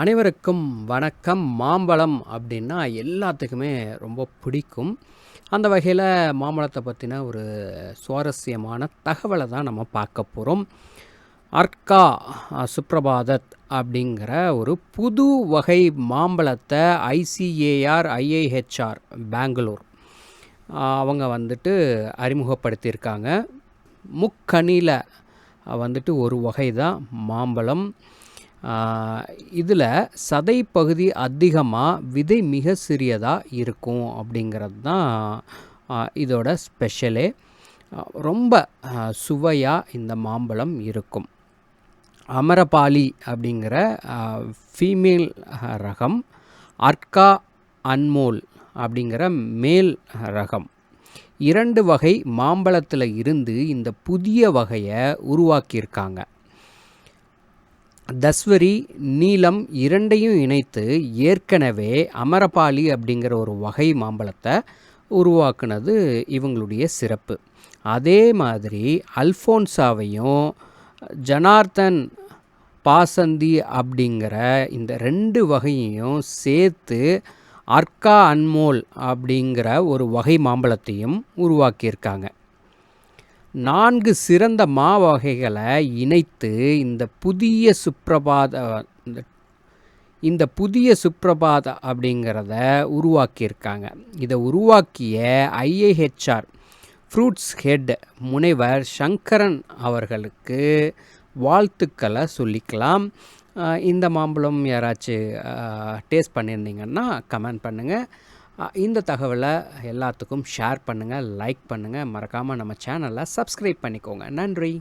அனைவருக்கும் வணக்கம். மாம்பழம் அப்படின்னா எல்லாத்துக்குமே ரொம்ப பிடிக்கும். அந்த வகையில் மாம்பழத்தை பற்றின ஒரு சுவாரஸ்யமான தகவலை தான் நம்ம பார்க்க போகிறோம் அர்க்கா சுப்ரபாதத் அப்படிங்கிற ஒரு புது வகை மாம்பழத்தை ஐசிஏஆர் ஐஐஹெச்ஆர் பெங்களூர். அவங்க வந்துட்டு அறிமுகப்படுத்தியிருக்காங்க. முக்கணியில் வந்துட்டு ஒரு வகை தான் மாம்பழம். இதில் சதை பகுதி அதிகமாக விதை மிக சிறியதாக இருக்கும் அப்படிங்கிறது தான் இதோட ஸ்பெஷலே ரொம்ப சுவையாக இந்த மாம்பழம் இருக்கும். அமரபாலி அப்படிங்கிற ஃபீமேல் ரகம் அர்க்கா அன்மோல் அப்படிங்கிற மேல் ரகம். இரண்டு வகை மாம்பழத்தில் இருந்து இந்த புதிய வகையை உருவாக்கியிருக்காங்க. தஸ்வரி நீலம் இரண்டையும் இணைத்து ஏற்கனவே அமரபாலி அப்படிங்கிற ஒரு வகை மாம்பழத்தை உருவாக்குனது இவங்களுடைய சிறப்பு. அதே மாதிரி அல்ஃபோன்சாவையும் ஜனார்தன் பாசந்தி அப்படிங்கிற இந்த ரெண்டு வகையையும் சேர்த்து அர்க்கா அன்மோல் அப்படிங்கிற ஒரு வகை மாம்பழத்தையும் உருவாக்கியிருக்காங்க. நான்கு சிறந்த மா வகைகளை இணைத்து இந்த புதிய சுப்ரபாத இந்த இந்த புதிய சுப்பிரபாத அப்படிங்கிறத உருவாக்கியிருக்காங்க. இதை உருவாக்கிய ஐஏஹெச்ஆர் ஃப்ரூட்ஸ் ஹெட் முனைவர் சங்கரன் அவர்களுக்கு வாழ்த்துக்களை சொல்லிக்கலாம். இந்த மாம்பழம் யாராச்சும் டேஸ்ட் பண்ணியிருந்தீங்கன்னா கமெண்ட் பண்ணுங்கள் இந்த தகவலை எல்லாத்துக்கும் ஷேர் பண்ணுங்கள் லைக் பண்ணுங்கள் மறக்காமல் நம்ம சேனலை சப்ஸ்கிரைப் பண்ணிக்கோங்க. நன்றி.